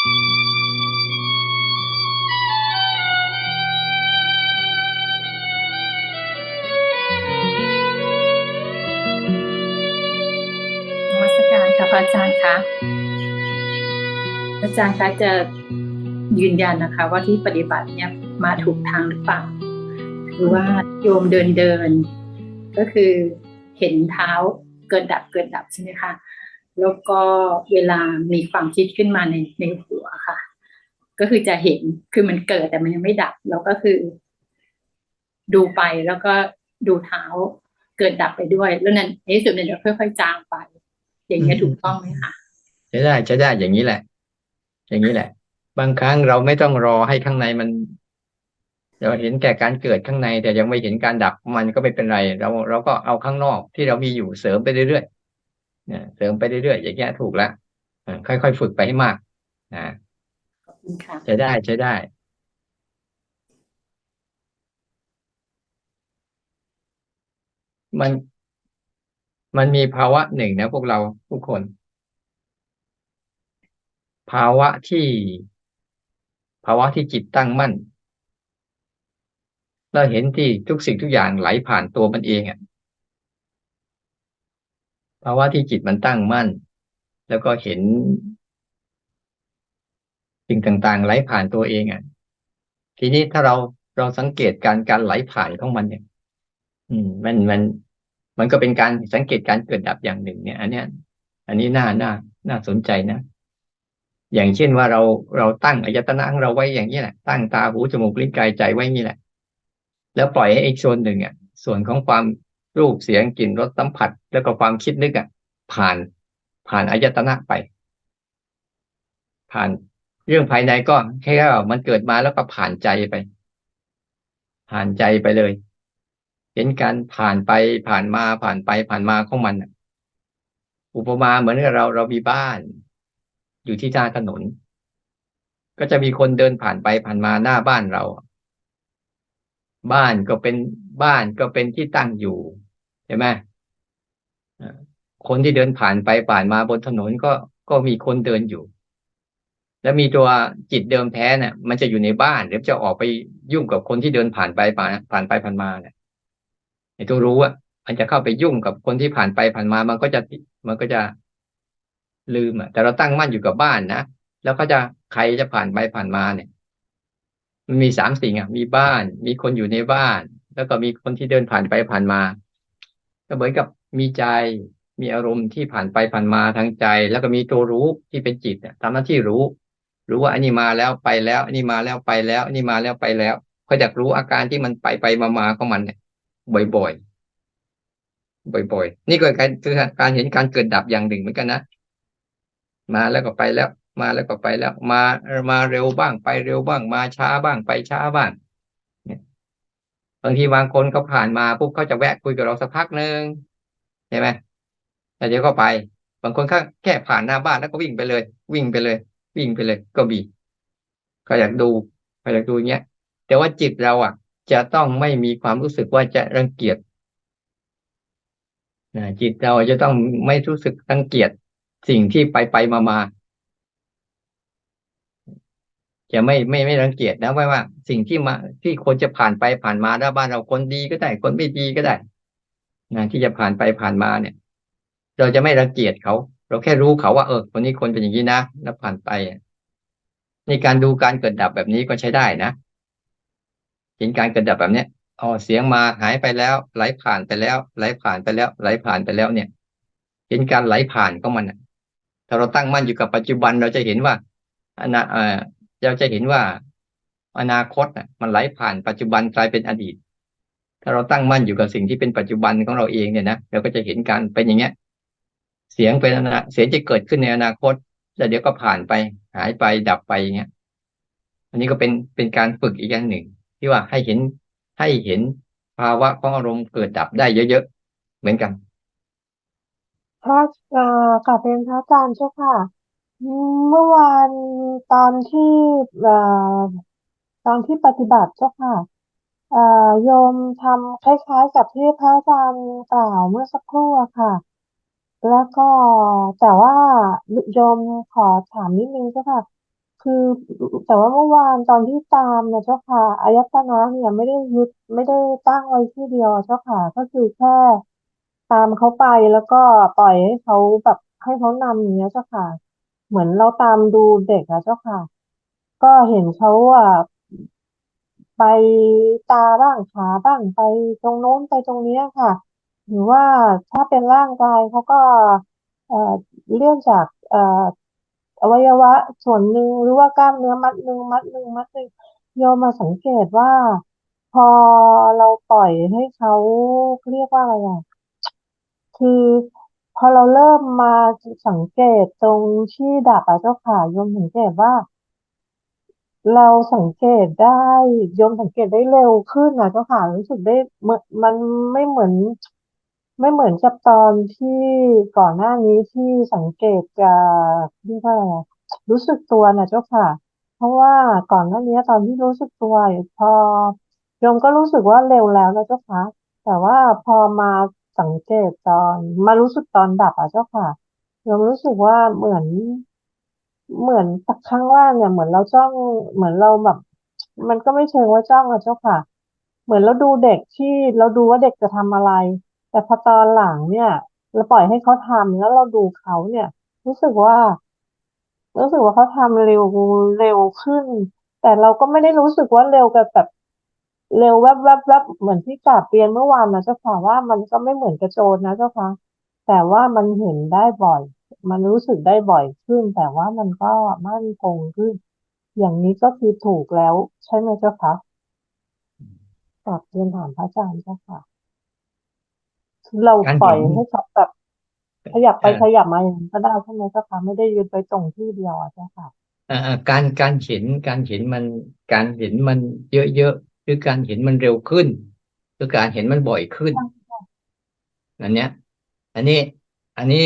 นัการค่ะพระอาจารย์คะพระอาจารย์คะจะยืนยันนะคะ ว่าที่ปฏิบัติเนี่ยมาถูกทางหรือเปล่าหรือว่าโยมเดินเดิน ก็คือเห็นเท้าเกิดดับเกิดดับใช่ไหมคะ แล้วก็เวลามีความคิดขึ้นมาในในหัวค่ะ ก็คือจะเห็นคือมันเกิดแต่มันยังไม่ดับ แล้วก็คือ ดูไปแล้วก็ดูเท้าเกิดดับไปด้วย แล้วนั้นในที่สุดเนี่ยจะค่อยๆจางไป อย่างนี้ยถูกต้องไหมคะใช้ได้ใช้ได้อย่างนี้แหละ อย่างนี้แหละ บางครั้งเราไม่ต้องรอให้ข้างในมันเราเห็นแก่การเกิดข้างในแต่ยังไม่เห็นการดับมันก็ไม่เป็นไร เราเราก็เอาข้างนอกที่เรามีอยู่เสริมไปเรื่อยๆ เนี่ยเสริมไปเรื่อยๆอย่างเงี้ยถูกแล้วอ่าค่อยๆฝึกไปให้มากนะขอบคุณค่ะใช้ได้ใช้ได้มันมันมีภาวะหนึ่งนะพวกเราทุกคน ภาวะที่ ภาวะที่จิตตั้งมั่น เราเห็นที่ทุกสิ่งทุกอย่างไหลผ่านตัวมันเองอะ ภาวะที่จิตมันตั้งมั่น แล้วก็เห็นสิ่งต่างๆ ไหลผ่านตัวเองอะ ทีนี้ถ้าเราเราสังเกตการการไหลผ่านของมันเนี่ย อืม มันมันมันก็เป็นการสังเกตการเกิดดับอย่างหนึ่ง เนี่ย อันเนี้ย อันนี้น่าน่าน่าสนใจนะอย่างเช่นว่าเราเราตั้งอายตนะของเราไว้อย่างนี้แหละตั้งตาหูจมูกลิ้นกายใจไว้นี่แหละ แล้วปล่อยให้อีกส่วนหนึ่งอะ ส่วนของความ รูปเสียงกลิ่นรสสัมผัส แล้วก็ความคิดนึกอะ ผ่านผ่านอายตนะไป ผ่านเรื่องภายในก็แค่ว่ามันเกิดมาแล้วก็ผ่านใจไป ผ่านใจไปเลย เห็นการผ่านไปผ่านมาผ่านไปผ่านมาของมันอุปมาเหมือนกับเราเรามีบ้าน อยู่ที่หน้าถนน ก็จะมีคนเดินผ่านไปผ่านมาหน้าบ้านเรา บ้านก็เป็นบ้านก็เป็นที่ตั้งอยู่ ช่ไหมคนที่เดินผ่านไปผ่านมาบนถนนก็ก็มีคนเดินอยู่ แล้วมีตัวจิตเดิมแท้เนี่ยมันจะอยู่ในบ้านหรือจะออกไปยุ่งกับคนที่เดินผ่านไปผ่านผ่านไปผ่านมาเนี่ยไอ้ตัวรู้อะมันจะเข้าไปยุ่งกับคนที่ผ่านไปผ่านมา มันก็จะมันก็จะลืมอะ แต่เราตั้งมั่นอยู่กับบ้านนะแล้วก็จะใครจะผ่านไปผ่านมาเนี่ย มันมีสามสิ่งอะ มีบ้าน มีคนอยู่ในบ้าน แล้วก็มีคนที่เดินผ่านไปผ่านมา ก็เหมือนกับมีใจมีอารมณ์ที่ผ่านไปผ่านมาทางใจ แล้วก็มีตัวรู้ที่เป็นจิตอะทำหน้าที่รู้ รู้ว่าอันนี้มาแล้วไปแล้วอันนี้มาแล้วไปแล้วอันนี้มาแล้วไปแล้วคอยอยากรู้อาการที่มันไปไปมามาของมันเนี่ยบ่อยๆบ่อยๆ นี่ก็การคือการเห็นการเกิดดับอย่างหนึ่งเหมือนกันนะมาแล้วก็ไปแล้ว มาแล้วก็ไปแล้ว มามาเร็วบ้างไปเร็วบ้าง มาช้าบ้างไปช้าบ้าง บางทีบางคนเขาผ่านมาปุ๊บเขาจะแวะคุยกับเราสักพักหนึ่งใช่ไหมแต่เดี๋ยวก็ไป บางคนแค่แค่ผ่านหน้าบ้านแล้วก็วิ่งไปเลย วิ่งไปเลย วิ่งไปเลย ก็มีก็อยากดูก็อยากดูเงี้ย แต่ว่าจิตเราอะ จะต้องไม่มีความรู้สึกว่าจะรังเกียจนะจิตเราจะต้องไม่รู้สึกรังเกียจสิ่งที่ไปไปมามา จะไม่ไม่ไม่รังเกียจนะว่าว่า สิ่งที่มาที่คนจะผ่านไปผ่านมาหน้าบ้านเราคนดีก็ได้ คนไม่ดีก็ได้นะที่จะผ่านไปผ่านมาเนี่ย เราจะไม่รังเกียจเขา เราแค่รู้เขาว่าเออคนนี้คนเป็นอย่างนี้นะแล้วผ่านไปในการดูการเกิดดับแบบนี้ก็ใช้ได้นะเห็นการเกิดดับแบบเนี้ยอ๋อเสียงมาหายไปแล้วไหลผ่านไปแล้ว ไหลผ่านไปแล้ว ไหลผ่านไปแล้วเนี่ย เห็นการไหลผ่านของมันถ้าเราตั้งมั่นอยู่กับปัจจุบันเราจะเห็นว่าอนา เราจะเห็นว่าอนาคตน่ะมันไหลผ่านปัจจุบันกลายเป็นอดีต ถ้าเราตั้งมั่นอยู่กับสิ่งที่เป็นปัจจุบันของเราเองเนี่ยนะเราก็จะเห็นการเป็นอย่างเงี้ย เสียงเป็นอนาเสียงจะเกิดขึ้นในอนาคต แล้วเดี๋ยวก็ผ่านไป หายไปดับไปอย่างเงี้ย อันนี้ก็เป็นเป็นการฝึกอีกอย่างหนึ่ง ที่ว่าให้เห็นให้เห็นภาวะของอารมณ์เกิดดับได้เยอะๆเหมือนกันพระเอ่อกราบเรียนพระอาจารย์เจ้าค่ะ เมื่อวานตอนที่เอ่อตอนที่ปฏิบัติเจ้าค่ะเอ่อโยมทำคล้ายๆกับที่พระอาจารย์กล่าวเมื่อสักครู่อะค่ะ แล้วก็แต่ว่าโยมขอถามนิดนึงเจ้าค่ะ คือแต่ว่าเมื่อวานตอนที่ตามนะเจ้าค่ะอายตนะเนี่ยไม่ได้ยึดไม่ได้ตั้งไว้ที่เดียวเจ้าค่ะ ก็คือแค่ตามเขาไปแล้วก็ปล่อยให้เขาแบบให้เขานำอย่างเงี้ยเจ้าค่ะ เหมือนเราตามดูเด็กอะเจ้าค่ะ ก็เห็นเขาอะไปตาบ้างขาบ้างไปตรงโน้นไปตรงเนี้ยค่ะ หรือว่าถ้าเป็นร่างกายเขาก็เอ่อเลื่อนจากเอ่ออวัยวะส่วนหนึ่งหรือว่ากล้ามเนื้อมัดหนึ่งมัดหนึ่งมัดหนึ่งโยมมาสังเกตว่า พอเราปล่อยให้เขาเรียกว่าอะไรอะคือ พอเราเริ่มมาสังเกตตรงที่ดับอะเจ้าค่ะโยมสังเกตว่า เราสังเกตได้โยมสังเกตได้เร็วขึ้นนะเจ้าค่ะรู้สึกได้เมือนมันไม่เหมือน ไม่เหมือนกับตอนที่ก่อนหน้านี้ที่สังเกตจะเรียกว่ารู้สึกตัวนะเจ้าค่ะ เพราะว่าก่อนหน้านี้ตอนที่รู้สึกตัวพอโยมก็รู้สึกว่าเร็วแล้วนะเจ้าค่ะแต่ว่าพอมา สังเกตตอนมารู้สึกตอนดับอะเจ้าค่ะโยมรู้สึกว่าเหมือนเหมือนข้างล่างเนี่ย เหมือนเราจ้องเหมือนเราแบบ มันก็ไม่เชิงว่าจ้องอะเจ้าค่ะ เหมือนเราดูเด็กที่เราดูว่าเด็กจะทำอะไร แต่พอตอนหลังเนี่ย เราปล่อยให้เขาทำแล้วเราดูเขาเนี่ย รู้สึกว่า รู้สึกว่าเขาทำเร็วเร็วขึ้น แต่เราก็ไม่ได้รู้สึกว่าเร็วกับแบบ เร็วแวบแวบแวบเหมือนที่กราบเรียนเมื่อวานนะเจ้าค่ะว่ามันก็ไม่เหมือนกระโจนนะเจ้าค่ะแต่ว่ามันเห็นได้บ่อย มันรู้สึกได้บ่อยขึ้น แต่ว่ามันก็มั่นคงขึ้น อย่างนี้ก็คือถูกแล้ว ใช่ไหมเจ้าคะกราบเรียนถามพระอาจารย์เจ้าค่ะคือเราการปล่อยเห็นให้เขาแบบขยับไปเอ่อขยับมาอย่างนี้ก็ได้ใช่ไหมเจ้าค่ะไม่ได้ยืนไปตรงที่เดียวอะเจ้าค่ะเอ่อการการเห็นการเห็นมันการเห็นมันเยอะ ๆหรือการเห็นมันเร็วขึ้นหรือการเห็นมันบ่อยขึ้นอันเนี้ย อันนี้ อันนี้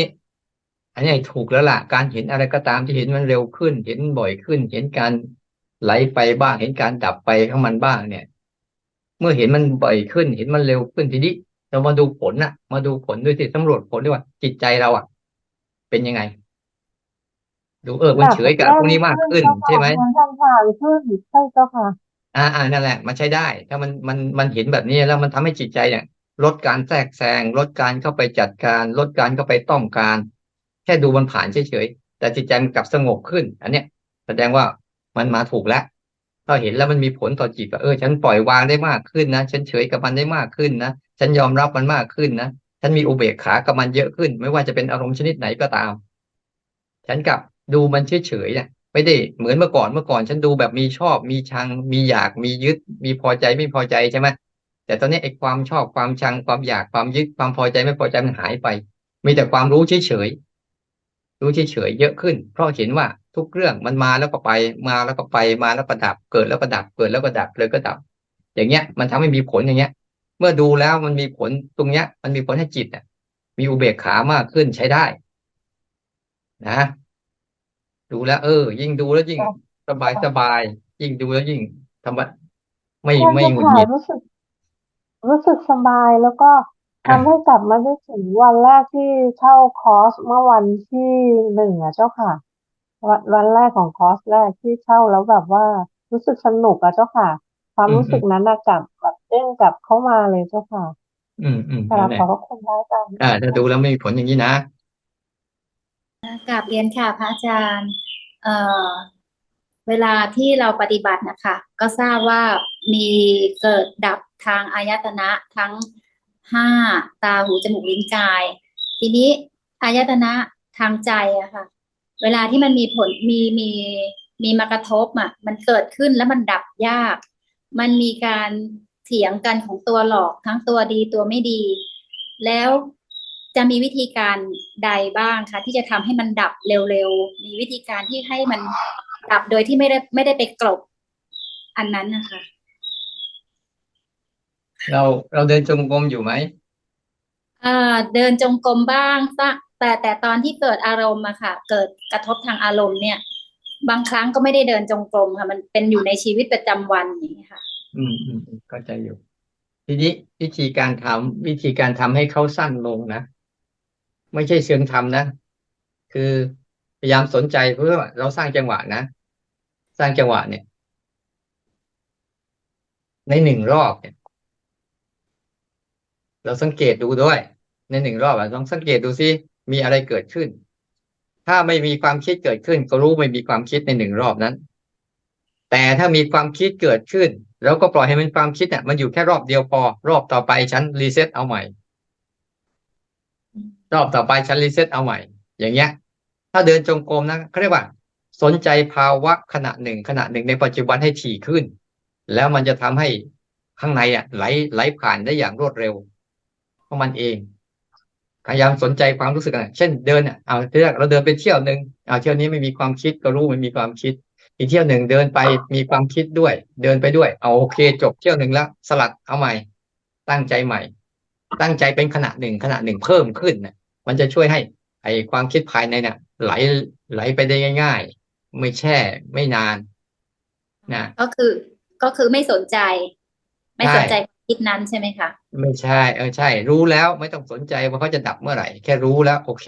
อันนี้ถูกแล้วล่ะ การเห็นอะไรก็ตามที่เห็นมันเร็วขึ้น เห็นบ่อยขึ้น เห็นการไหลไปบ้าง เห็นการดับไปของมันบ้างเนี่ย เมื่อเห็นมันบ่อยขึ้น เห็นมันเร็วขึ้นทีนี้เรามาดูผลน่ะมาดูผลด้วยสิสำรวจผลด้วยว่า จิตใจเราอะ เป็นยังไง ดูเออมันเฉยกับพวกนี้มากขึ้นใช่ไหมมันทางผ่านขึ้นใช่เจ้าค่ะ อ่าอ่านั่นแหละ มันใช้ได้ ถ้ามันมันมันเห็นแบบนี้แล้วมันทำให้จิตใจเนี่ย ลดการแทรกแซง ลดการเข้าไปจัดการ ลดการเข้าไปต้องการ แค่ดูมันผ่านเฉยๆแต่จิตใจมันกลับสงบขึ้น อันเนี้ยแสดงว่ามันมาถูกแล้วถ้าเห็นแล้วมันมีผลต่อจิตว่าเออ ฉันปล่อยวางได้มากขึ้นนะฉันเฉยกับมันได้มากขึ้นนะฉันยอมรับมันมากขึ้นนะฉันมีอุเบกขากับมันเยอะขึ้น ไม่ว่าจะเป็นอารมณ์ชนิดไหนก็ตาม ฉันกลับดูมันเฉยๆเนี่ย ไม่ได้เหมือนเมื่อก่อนเมื่อก่อนฉันดูแบบมีชอบมีชัง มีอยากมียึด มีพอใจไม่พอใจใช่ไหมแต่ตอนนี้ไอ้ความชอบความชังความอยากความยึดความพอใจไม่พอใจมันหายไป มีแต่ความรู้เฉยๆรู้เฉยๆเยอะขึ้น เพราะเห็นว่าทุกเรื่องมันมาแล้วก็ไป มาแล้วก็ไปมาแล้วก็ดับ เกิดแล้วก็ดับเกิดแล้วก็ดับเลยก็ดับ อย่างเงี้ย มันทำให้มีผลอย่างเงี้ย เมื่อดูแล้วมันมีผลตรงเนี้ย มันมีผลให้จิตอะมีอุเบกขามากขึ้นใช้ได้ นะ ดูแล้ว เออ ยิ่งดูแล้วยิ่งครับสบายสบาย ยิ่งดูแล้วยิ่งทำไมไม่ใช่ไม่เจ้าหงุดค่ะหงิดรู้สึก รู้สึกสบายแล้วก็ทำอะให้กลับมาได้ถึงวันแรกที่เข้าคอร์สเมื่อวันที่หนึ่งอะเจ้าค่ะ วันวันแรกของคอร์สแรกที่เข้าแล้วแบบว่ารู้สึกสนุกอะเจ้าค่ะ ความอืมรู้อืสึกมนั้นนะกลับแบบเด้งกลับเข้ามาเลยเจ้าค่ะ อืมอืมกรานั่บนแหขอละบพระคุณพระอาจารย์อ่าถ้าดูแล้วไม่มีผลอย่างนี้นะ กราบเรียนค่ะพระอาจารย์เอ่อเวลาที่เราปฏิบัตินะคะ ก็ทราบว่ามีเกิดดับทางอายตนะทั้งห้าตาหูจมูกลิ้นกาย ทีนี้อายตนะทางใจอะค่ะ เวลาที่มันมีผลมีมีมีมากระทบอะมันเกิดขึ้นแล้วมันดับยาก มันมีการเถียงกันของตัวหลอกทั้งตัวดีตัวไม่ดี แล้ว จะมีวิธีการใดบ้างคะที่จะทำให้มันดับเร็วๆ มีวิธีการที่ให้มันดับโดยที่ไม่ได้ไม่ได้ไปกลบอันนั้นนะคะ เราเราเดินจงกรมอยู่ไหมเอ่อเดินจงกรมบ้างซะแต่แต่ตอนที่เกิดอารมณ์อะค่ะ เกิดกระทบทางอารมณ์เนี่ย บางครั้งก็ไม่ได้เดินจงกรมค่ะ มันเป็นอยู่ในชีวิตประจำวันอย่างนี้ยค่ะอืมอืมอืมเข้าใจอยู่ทีนี้วิธีการทำวิธีการทำให้เขาสั้นลงนะ ไม่ใช่เชิงทำนะ คือพยายามสนใจเพื่อเราสร้างจังหวะนะ สร้างจังหวะเนี่ย ในหนึ่งรอบเนี่ย เราสังเกตดูด้วย ในหนึ่งรอบลองสังเกตดูซิมีอะไรเกิดขึ้น ถ้าไม่มีความคิดเกิดขึ้น ก็รู้ไม่มีความคิดในหนึ่งรอบนั้น แต่ถ้ามีความคิดเกิดขึ้น แล้วก็ปล่อยให้มันความคิดเนี่ยมันอยู่แค่รอบเดียวพอ รอบต่อไปฉันรีเซ็ตเอาใหม่ รอบต่อไปฉันรีเซ็ตเอาใหม่ อย่างเงี้ย ถ้าเดินจงกรมนะเขาเรียกว่า สนใจภาวะขณะหนึ่งขณะหนึ่งในปัจจุบันให้ถี่ขึ้น แล้วมันจะทำให้ข้างในอะไหลไหลผ่านได้อย่างรวดเร็วของมันเองพยายามสนใจความรู้สึกอะเช่นเดินอะเอาทีแรกเราเดินไปเที่ยวหนึ่งเอาเที่ยวนี้ไม่มีความคิดก็รู้ไม่มีความคิด อีกเที่ยวหนึ่งเดินไปมีความคิดด้วย เดินไปด้วยเอาโอเค จบเที่ยวหนึ่งแล้ว สลัดเอาใหม่ ตั้งใจใหม่ ตั้งใจเป็นขณะหนึ่งขณะหนึ่งเพิ่มขึ้นนะ มันจะช่วยให้ ไอความคิดภายในเนี่ยไหลไหลไปได้ง่าย ๆ ไม่แช่ไม่นานนะก็คือก็คือไม่สนใจ ไม่ใช่สนใจความคิดนั้นใช่ไหมคะไม่ใช่เออใช่ รู้แล้วไม่ต้องสนใจว่าเขาจะดับเมื่อไหร่ แค่รู้แล้ว โอเค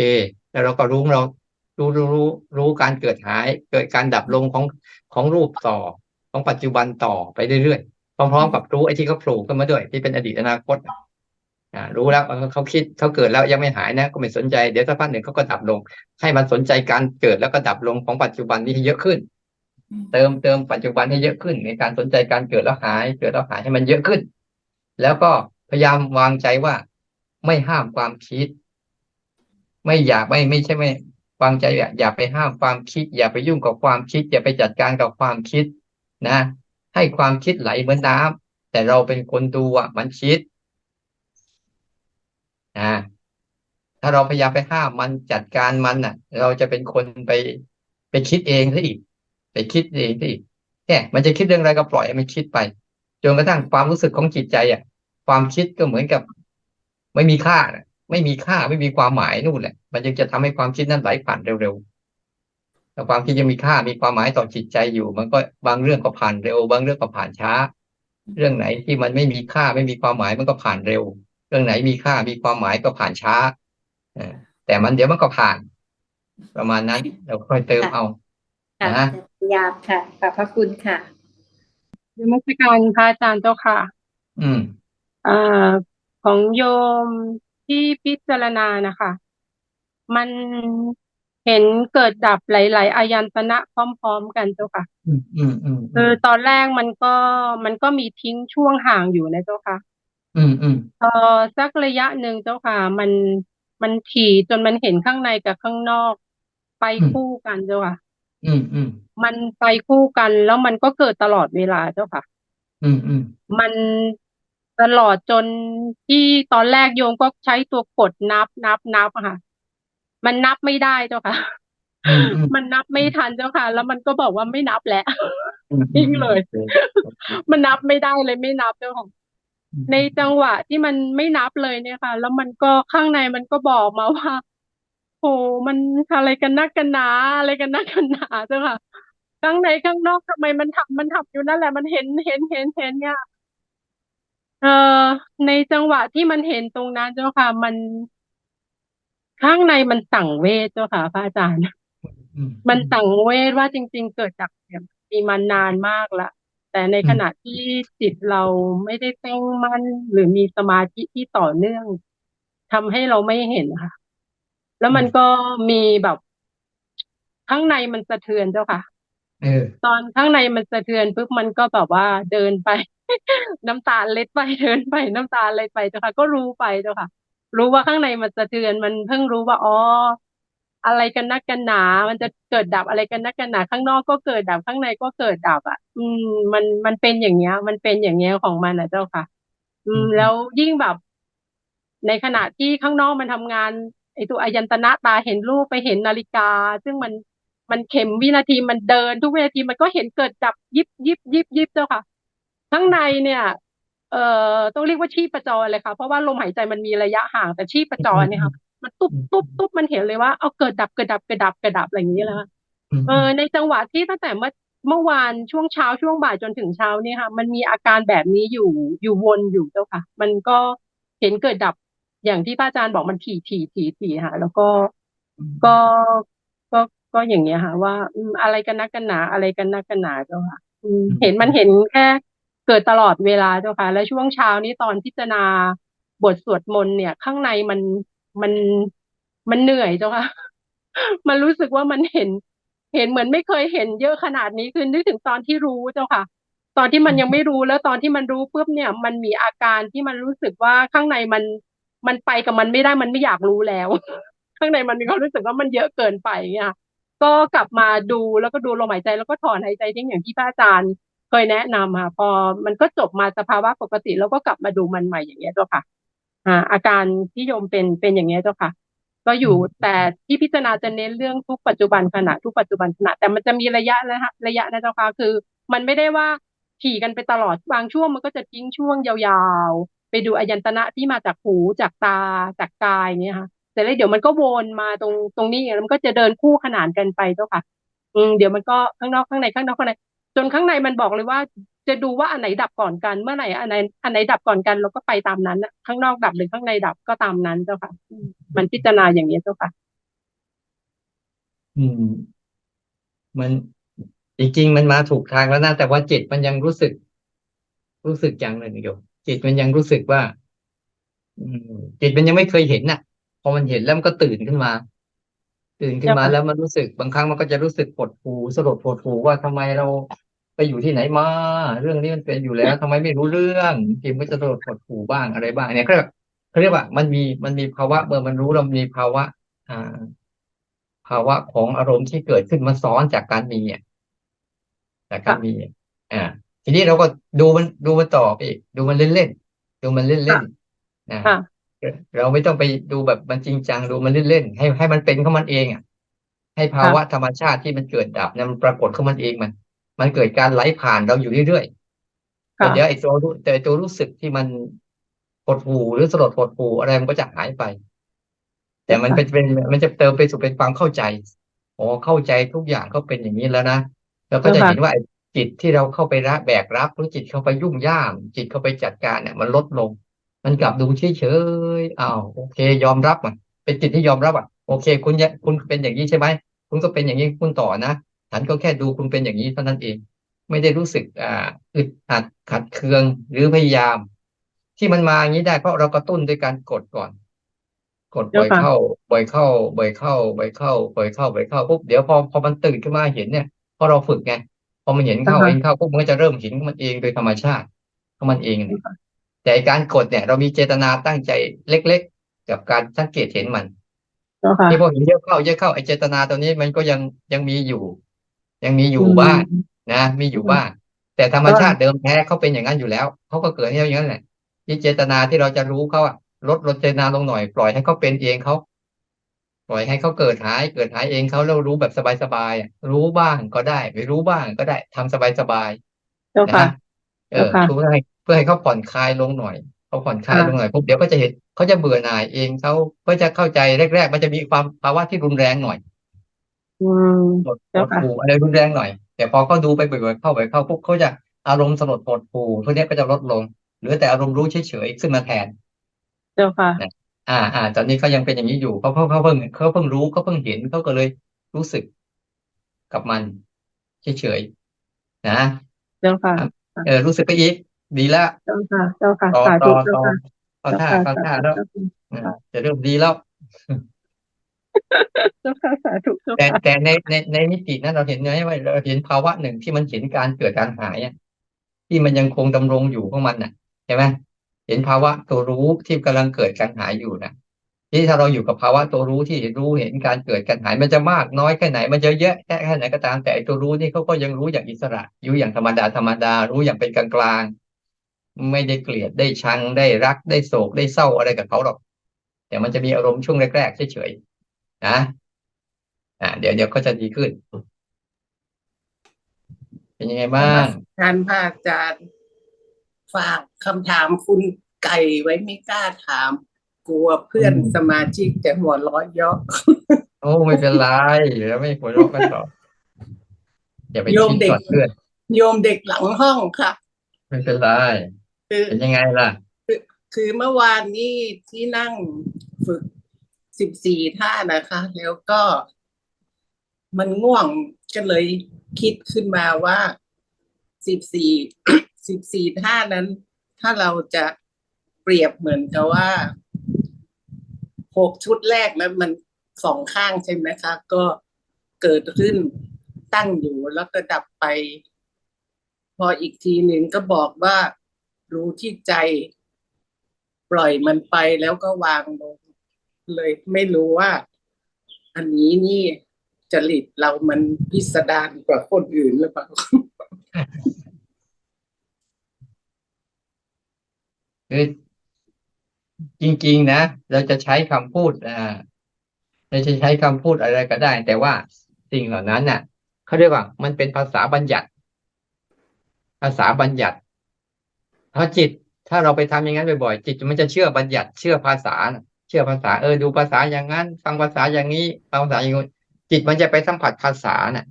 แล้วเราก็รู้เรารู้รู้รู้รู้การเกิดหาย เกิดการดับลงของของรูปต่อของปัจจุบันต่อไปเรื่อยๆพร้อมๆกับรู้ไอ้ที่เขาโผล่ขึ้นมาด้วยที่เป็นอดีตอนาคตอ่า รู้แล้วเออเขาคิดเขาเกิดแล้วยังไม่หายนะ ก็ไม่สนใจเดี๋ยวสักพักหนึ่งเขาก็ดับลง ให้มันสนใจการเกิดแล้วก็ดับลงของปัจจุบันนี้ให้เยอะขึ้น เติมเติมปัจจุบันให้เยอะขึ้น ในการสนใจการเกิดแล้วหาย เกิดแล้วหายให้มันเยอะขึ้น แล้วก็พยายามวางใจว่า ไม่ห้ามความคิด ไม่อยากไม่ไม่ใช่ไม่วางใจอย่าอย่าไปห้ามความคิด อย่าไปยุ่งกับความคิด อย่าไปจัดการกับความคิดนะ ให้ความคิดไหลเหมือนน้ำแต่เราเป็นคนดูอะมันคิด นะถ้าเราพยายามไปห้ามมันจัดการมันอะ เราจะเป็นคนไปไปคิดเองซะอีก ไปคิดเองซะอีกเนี่ยมันจะคิดเรื่องอะไรก็ปล่อยให้มันคิดไปจนกระทั่งความรู้สึกของจิตใจอะ ความคิดก็เหมือนกับ ไม่มีค่านะไม่มีค่าไม่มีความหมายนู่นแหละ มันยังจะทำให้ความคิดนั้นไหลผ่านเร็วๆแต่ความคิดยังมีค่ามีความหมายต่อจิตใจอยู่ มันก็บางเรื่องก็ผ่านเร็ว บางเรื่องก็ผ่านช้า เรื่องไหนที่มันไม่มีค่าไม่มีความหมายมันก็ผ่านเร็ว เรื่องไหนมีค่ามีความหมายก็ผ่านช้าเออแต่มันเดี๋ยวมันก็ผ่าน ประมาณนั้นเราค่อยเติมเอาค่ะนะพยายามค่ะขอบพระคุณค่ะนมัสการพระอาจารย์เจ้าค่ะ อืมอ่าของโยมที่พิจารณานะคะ มันเห็นเกิดดับหลาย ๆ อายันตนะพร้อม ๆ กันเจ้าค่ะ อืมอืมอืมคือตอนแรกมันก็มันก็มีทิ้งช่วงห่างอยู่นะเจ้าค่ะ อืมอืมพอสักระยะหนึ่งเจ้าค่ะ มันมันถี่จนมันเห็นข้างในกับข้างนอก ไปคู่กันเจ้าค่ะ อืมอืมมันไปคู่กันแล้วมันก็เกิดตลอดเวลาเจ้าค่ะ อืมอืมมันตลอดจนที่ตอนแรกโยมก็ใช้ตัวกดนับนับนับอะค่ะ มันนับไม่ได้เจ้าค่ะ อืมอืมมันนับไม่ทันเจ้าค่ะ แล้วมันก็บอกว่าไม่นับแล้ว อืมทิ้งเลยโอคมันนับไม่ได้เลยไม่นับเจ้าค่ะ ในจังหวะที่มันไม่นับเลยเนี่ยค่ะ แล้วมันก็ข้างในมันก็บอกมาว่า โหมันอะไรกันนักกันหนา อะไรกันนักกันหนาเจ้าค่ะ ข้างในข้างนอกทำไมมันทำมันทำอยู่นั่นแหละมันเห็นเห็นเห็นเห็นเนี่ยเอ่อในจังหวะที่มันเห็นตรงนั้นเจ้าค่ะ มันข้างในมันสั่งเวทเจ้าค่ะพระอาจารย์อืมมันสั่งเวทว่าจริง ๆ เกิดจากเนี่ยมีมานานมากละ แต่ในขณะที่จิตเราไม่ได้ตั้งมั่นหรือมีสมาธิที่ต่อเนื่องทำให้เราไม่เห็นค่ะ แล้วมันก็มีแบบข้างในมันสะเทือนเจ้าค่ะเออตอนข้างในมันสะเทือนปุ๊บมันก็แบบว่าเดินไป น้ำตาเล็ดไปเดินไปน้ำตาเล็ดไปเจ้าค่ะ ก็รู้ไปเจ้าค่ะ รู้ว่าข้างในมันสะเทือนมันเพิ่งรู้ว่าอ๋อ อะไรกันนักกันหนา มันจะเกิดดับอะไรกันนักกันหนา ข้างนอกก็เกิดดับข้างในก็เกิดดับ อะ อืม มันมันเป็นอย่างเงี้ย มันเป็นอย่างเงี้ยของมันนะเจ้าค่ะ อืม แล้วยิ่งแบบ ในขณะที่ข้างนอกมันทำงานไอตัวอายันตนะตาเห็นรูปไปเห็นนาฬิกา ซึ่งมันมันเข็มวินาทีมันเดิน ทุกวินาทีมันก็เห็นเกิดดับยิบยิบยิบยิบเจ้าค่ะ ข้างในเนี่ย เอ่อต้องเรียกว่าชีพจรเลยค่ะ เพราะว่าลมหายใจมันมีระยะห่างแต่ชีพจรเนี่ยค่ะ มันตุ๊บตุ๊บตุ๊บมันเห็นเลยว่าเอาเกิดดับเกิดดับเกิดดับเกิดดับอะไรอย่างนี้เลยค่ะเออในจังหวะที่ตั้งแต่เมื่อเมื่อวานช่วงเช้าช่วงบ่ายจนถึงเช้าเนี่ยค่ะ มันมีอาการแบบนี้อยู่อยู่วนอยู่เจ้าค่ะ มันก็เห็นเกิดดับอย่างที่พระอาจารย์บอกมันถี่ถี่ถี่ถี่ค่ะ แล้วก็ก็ก็ก็ก็อย่างเงี้ยค่ะ ว่าอืมอะไรกันนักกันหนาอะไรกันนักกันหนาเจ้าค่ะอืมเห็นมันเห็นแค่เกิดตลอดเวลาเจ้าค่ะ และช่วงเช้านี้ตอนพิจารณาบทสวดมนต์เนี่ย ข้างในมัน มันมันเหนื่อยเจ้าค่ะ มันรู้สึกว่ามันเห็น เห็นเหมือนไม่เคยเห็นเยอะขนาดนี้คือนึกถึงตอนที่รู้เจ้าค่ะ ตอนที่มันยังไม่รู้แล้วตอนที่มันรู้ปุ๊บเนี่ย มันมีอาการที่มันรู้สึกว่าข้างในมันมันไปกับมันไม่ได้มันไม่อยากรู้แล้ว ข้างในมันมีความรู้สึกว่ามันเยอะเกินไปเงี้ยก็กลับมาดูแล้วก็ดูลมหายใจแล้วก็ถอนหายใจทิ้งอย่างที่พระอาจารย์เคยแนะนำค่ะพอมันก็จบมาสภาวะปกติแล้วก็กลับมาดูมันใหม่อย่างเงี้ยเจ้าค่ะ อ่าอาการที่โยมเป็นเป็นอย่างเงี้ยเจ้าค่ะ ก็อยู่แต่ที่พิจารณาจะเน้นเรื่องทุกปัจจุบันขณะทุกปัจจุบันขณะแต่มันจะมีระยะนะฮะระยะนะเจ้าค่ะคือ มันไม่ได้ว่าขี่กันไปตลอดบางช่วงมันก็จะทิ้งช่วงยาวๆ ไปดูอายันตนะที่มาจากหูจากตาจากกายเนี้ยค่ะเสร็จแล้วเดี๋ยวมันก็วนมาตรงตรงนี้แล้วมันก็จะเดินคู่ขนานกันไปเจ้าค่ะ อืมเดี๋ยวมันก็ข้างนอกข้างในข้างนอกข้างในจนข้างในมันบอกเลยว่า จะดูว่าอันไหนดับก่อนกันเมื่อไหร่อันไหนอันไหนดับก่อนกันเราก็ไปตามนั้นน่ะข้างนอกดับหรือข้างในดับก็ตามนั้นเจ้าค่ะอืมมันพิจารณาอย่างนี้เจ้าค่ะ อืม มันจริงๆมันมาถูกทางแล้วนะแต่ว่าจิตมันยังรู้สึก รู้สึกอย่างหนึ่งโยมจิตมันยังรู้สึกว่า อืม จิตมันยังไม่เคยเห็นน่ะ พอมันเห็นแล้วมันก็ตื่นขึ้นมา ตื่นขึ้นมาเจ้าค่ะแล้วมันรู้สึกบางครั้งมันก็จะรู้สึกหดหู่สลดหดหู่ว่าทำไมเรา ไปอยู่ที่ไหนมา เรื่องนี้มันเป็นอยู่แล้วทำไมไม่รู้เรื่องจิตมันก็จะสลดหดหู่บ้างอะไรบ้างเนี่ยเขาเรียกเขาเรียกว่ามันมีมันมีภาวะเมื่อมันรู้เรามีภาวะ อ่า ภาวะของอารมณ์ที่เกิดขึ้นมาซ้อนจากการมีอะจากการมีอะอ่าทีนี้เราก็ดูมันดูมันต่อไปอีกดูมันเล่นๆดูมันเล่นๆนะค่ะเราไม่ต้องไปดูแบบมันจริงจังดูมันเล่นๆให้ให้มันเป็นของมันเองอะให้ภาวะธรรมชาติที่มันเกิดดับเนี่ยมันปรากฏของมันเองมัน มันเกิดการไหลผ่านเราอยู่เรื่อยๆค่ะแต่เดี๋ยวไอ้ตัวรู้แต่ไอ้ตัวรู้สึกที่มันหดหู่หรือสลดหดหู่อะไรมันก็จะหายไป แต่มันเป็นเป็นมันจะเติมไปสู่เป็นความเข้าใจอ๋อเข้าใจทุกอย่างก็เป็นอย่างนี้แล้วนะเราก็จะเจ้าค่ะเห็นว่าไอ้จิตที่เราเข้าไปรับแบกรับหรือจิตเข้าไปยุ่งย่ามจิตเข้าไปจัดการเนี่ย มันลดลง มันกลับดูเฉยๆอ้าวโอเค ยอมรับอะเป็นจิตที่ยอมรับอะโอเค คุณเนี่ยคุณเป็นอย่างนี้ใช่ไหมคุณก็เป็นอย่างนี้คุณต่อนะ ฉันก็แค่ดูคุณเป็นอย่างนี้เท่านั้นเอง ไม่ได้รู้สึกอ่าอึดอัดขัดเคืองหรือพยายาม ที่มันมาอย่างนี้ได้เพราะเรากระตุ้นด้วยการกดก่อน กดบ่อยเจ้าค่ะเข้า บ่อยเข้า บ่อยเข้า บ่อยเข้า บ่อยเข้าบ่อยเข้าปุ๊บเดี๋ยวพอพอมันตื่นขึ้นมาเห็นเนี่ยพอเราฝึกไงพอมันเห็นเข้าอ่าฮะเห็นเข้าปุ๊บมันก็จะเริ่มเห็นของมันเองโดยธรรมชาติของมันเองเนี่ยแต่การกดเนี่ย เรามีเจตนาตั้งใจเล็ก ๆ กับการสังเกตเห็นมันเจ้าค่ะที่พอเห็นเยอะเข้าเยอะเข้าไอ้เจตนาตัวนี้มันก็ยังยังมีอยู่ ยังมีอยู่บ้างนะมีอยู่บ้างแต่ธรรมชาติเดิมแท้เขาเป็นอย่างนั้นอยู่แล้วเขาก็เกิดให้เราอย่างนั้นแหละที่เจตนาที่เราจะรู้เขาอะลดลดเจตนาลงหน่อย ปล่อยให้เขาเป็นเองเขาปล่อยให้เขาเกิดหายเกิดหายเองเขาแล้วรู้แบบสบายๆอะรู้บ้างก็ได้ไม่รู้บ้างก็ได้ทำสบายเจ้าๆค่ะนะเออเจ้าค่ะเพื่อให้เพื่อให้เขาผ่อนคลายลงหน่อยเขาผ่อนคลายค่ะลงหน่อยปุ๊บเดี๋ยวก็จะเห็นเขาจะเบื่อหน่ายเองเขาก็จะเข้าใจแรกๆ มันจะมีความภาวะที่รุนแรงหน่อย อืมหดหเจ้าดค่ะ หู่อะไรรุนแรงหน่อย แต่พอเขาดูไปบ่อยๆเข้าบ่อยๆเข้าปุ๊บเขาจะอารมณ์สลดหดหู่พวกเนี้ยก็จะลดลงเหลือแต่อารมณ์รู้เฉยๆขึ้นมาแทน เจ้าค่ะ อ่าอ่าตอนนี้เขายังเป็นอย่างนี้อยู่เขาเขาเขาเพิ่งเขาเพิ่งรู้เขาเพิ่งเห็นเขาก็เลยรู้สึกกับมันเฉยๆนะเจ้าค่ะ เออรู้สึกไปอีก ดีแล้วเจ้าค่ะ เจ้าค่ะ ต่อสาต่ธุอเจ้าต่อค่ะ เข้าท่าเจ้าเข้าค่ะท่าแล้วเจ้าอ่าจะเริ่มดีแล้ว ค่ะสาธุเจ้าแต่ค่ะแต่ในในในมิตินั้นเราเห็นไหมว่าเราเห็นภาวะหนึ่งที่มันเห็นการเกิดการหายอะที่มันยังคงดำรงอยู่ของมันน่ะใช่ไหมเห็นภาวะตัวรู้ที่กำลังเกิดการหายอยู่นะที่ถ้าเราอยู่กับภาวะตัวรู้ที่รู้เห็นการเกิดการหายมันจะมากน้อยแค่ไหน มันจะเยอะแค่แค่ไหนก็ตามแต่ไอ้ตัวรู้นี่เขาก็ยังรู้อย่างอิสระอยู่อย่างธรรมดาธรรมดารู้อย่างเป็นกลางกลางๆไม่ได้เกลียดได้ชังได้รักได้โศกได้เศร้าอะไรกับเขาหรอก แต่มันจะมีอารมณ์ช่วงแรกๆเฉยๆ นะอ่าเดี๋ยวเดี๋ยวก็จะดีขึ้น เป็นยังไงบ้างการพระอาจารย์ฝากคำถามคุณไก่ไว้ไม่กล้าถาม กลัวเพื่อนอืมสมาชิกจะหัวเร้อยเยาะโอ้ไม่เป็นไรแล้วไม่หัวเราะกันต่ออย่าไปโยมคิดเด็กก่อนเพื่อนโยมเด็กหลังห้องค่ะ ไม่เป็นไรคือเป็นยังไงล่ะ คือเมื่อวานนี้ที่นั่งฝึก สิบสี่ท่านะคะ แล้วก็มันง่วงก็เลยคิดขึ้นมาว่าสิบสี่สิบสี่ท่านั้น ถ้าเราจะเปรียบเหมือนกับว่าหกชุดแรกนั้นมันสองข้างใช่ไหมคะ ก็เกิดขึ้นตั้งอยู่แล้วก็ดับไป พออีกทีหนึ่งก็บอกว่ารู้ที่ใจ ปล่อยมันไปแล้วก็วางลง เลยไม่รู้ว่า อันนี้นี่จริตเรามันพิสดารกว่าคนอื่นหรือเปล่าคือจริง ๆ นะ เราจะใช้คำพูดอ่าเราจะใช้คำพูดอะไรก็ได้ แต่ว่าสิ่งเหล่านั้นน่ะเขาเรียกว่า มันเป็นภาษาบัญญัติ ภาษาบัญญัติถ้าจิต ถ้าเราไปทำอย่างนั้นบ่อยๆจิตมันจะเชื่อบัญญัติเชื่อภาษานะ เชื่อภาษาเออดูภาษาอย่างนั้น ฟังภาษาอย่างนี้ฟังภาษาอย่างนี้จิตมันจะไปสัมผัสภาษาน่ะ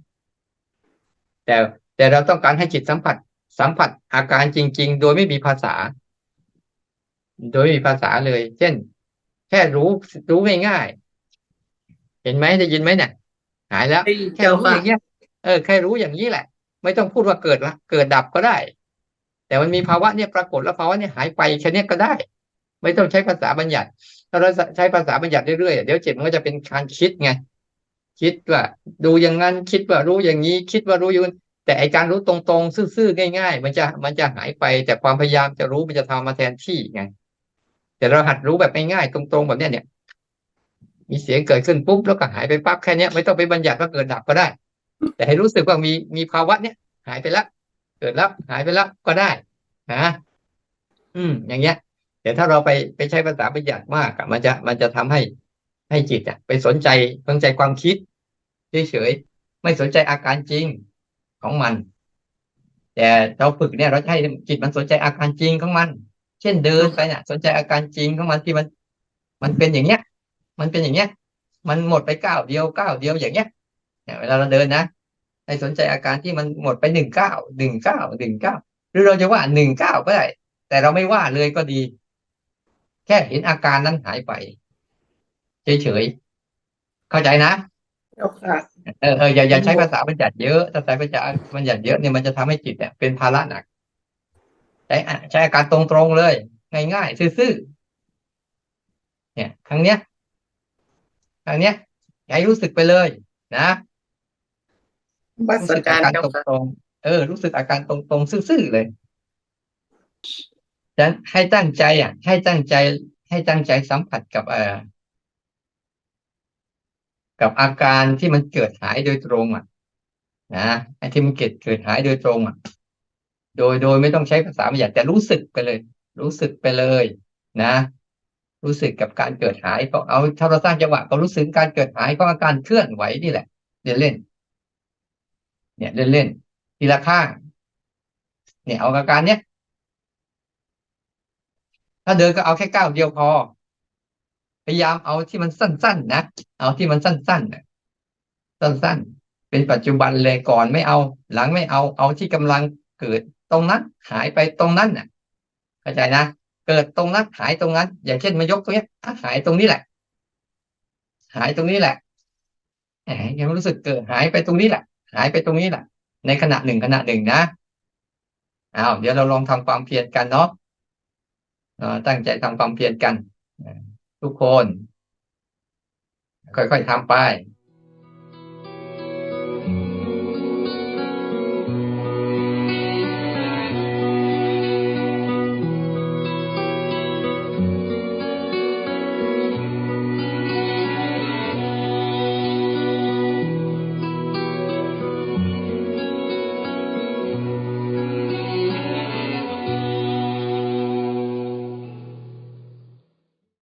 แต่แต่เราต้องการให้จิตสัมผัส สัมผัสอาการจริง ๆ โดยไม่มีภาษา โดยไม่มีภาษาเลย เช่น แค่รู้รู้ง่ายๆเห็นไหมได้ยินไหมเนี่ยหายแล้วได้ยินแค่เจ้ารู้ค่ะอย่างเงี้ยเออแค่รู้อย่างนี้แหละ ไม่ต้องพูดว่าเกิดละเกิดดับก็ได้ แต่มันมีภาวะเนี่ยปรากฏแล้วภาวะเนี่ยหายไปแค่เนี้ยก็ได้ ไม่ต้องใช้ภาษาบัญญัติถ้าเราใช้ภาษาบัญญัติเรื่อยๆเดี๋ยวจิตมันก็จะเป็นการคิดไงคิดว่า ดูอย่างนั้นคิดว่ารู้อย่างนี้ คิดว่ารู้อยู่แต่ไอการรู้ตรงๆซื่อๆง่าย ๆ มันจะมันจะหายไป แต่ความพยายามจะรู้มันจะทำมาแทนที่ไง แต่เราหัดรู้แบบง่ายๆตรงๆแบบเนี้ยเนี่ย มีเสียงเกิดขึ้นปุ๊บแล้วก็หายไปปั๊บแค่นี้ไม่ต้องไปบัญญัติว่าเกิดดับก็ได้ แต่ให้รู้สึกว่ามีมีภาวะเนี้ยหายไปแล้วเกิดแล้วหายไปแล้วก็ได้นะอืม อย่างเงี้ย แต่ถ้าเราไปไปใช้ภาษาบัญญัติมากอะมันจะมันจะทำให้ให้จิตอะไปสนใจสนใจความคิดเฉยๆไม่สนใจอาการจริงของมัน แต่เราฝึกเนี่ยเราจะให้จิตมันสนใจอาการจริงของมัน เช่นเดินไปเนี่ยสนใจอาการจริงของมันที่มัน มันเป็นอย่างเงี้ย มันเป็นอย่างเงี้ย มันหมดไปก้าวเดียวก้าวเดียวอย่างเงี้ยเนี่ยเวลาเราเดินนะให้สนใจอาการที่มันหมดไปหนึ่งเก้าหนึ่งเก้าหนึ่งเก้าหรือเราจะว่าหนึ่งเก้าก็ได้แต่เราไม่ว่าเลยก็ดี แค่เห็นอาการนั้นหายไป เฉยๆ เข้าใจนะเจ้าค่ะเออเอออย่าอย่าใช้ภาษาบัญญัติเยอะ ถ้าใช้ภาษาบัญญัติเยอะเนี่ยมันจะทำให้จิตเนี่ยเป็นภาระหนัก ใช้อะใช้อาการตรงๆเลย ง่ายๆซื่อๆเนี่ยครั้งเนี้ยครั้งเนี้ยให้รู้สึกไปเลยนะวัรู้สสึกกาอารการเจ้าตค่ะรงๆเออ รู้สึกอาการตรงๆซื่อๆเลย ฉะนั้นให้ตั้งใจอะ ให้ตั้งใจ ให้ตั้งใจสัมผัสกับเอ่อกับอาการที่มันเกิดหายโดยตรงอะนะไอ้ที่มันเกิดเกิดหายโดยตรงอะ โดยโดยไม่ต้องใช้ภาษาบัญญัติแต่รู้สึกไปเลย รู้สึกไปเลย นะรู้สึกกับการเกิดหายก็เอาถ้าเราสร้างจังหวะก็รู้สึกการเกิดหายของอาการเคลื่อนไหวนี่แหละเล่นเล่นเนี่ยเล่นเล่นทีละข้างเนี่ยเอาอาการเนี้ย ถ้าเดินก็เอาแค่ก้าวเดียวพอ พยายามเอาที่มันสั้น ๆ นะ เอาที่มันสั้นๆนะสั้นๆ เป็นปัจจุบันเลยก่อนไม่เอา หลังไม่เอา เอาที่กำลังเกิดตรงนั้น หายไปตรงนั้นน่ะ เข้าใจนะ เกิดตรงนั้นหายตรงนั้น อย่างเช่นมายกตรงเนี้ยหายตรงนี้แหละ หายตรงนี้แหละแหมยังรู้สึกเกิดหายไปตรงนี้แหละ หายไปตรงนี้แหละ ในขณะหนึ่งขณะหนึ่งนะอ้าวเดี๋ยวเราลองทำความเพียรกันเนาะ ตั้งใจทำความเพียรกัน ทุกคน ค่อยๆทำไป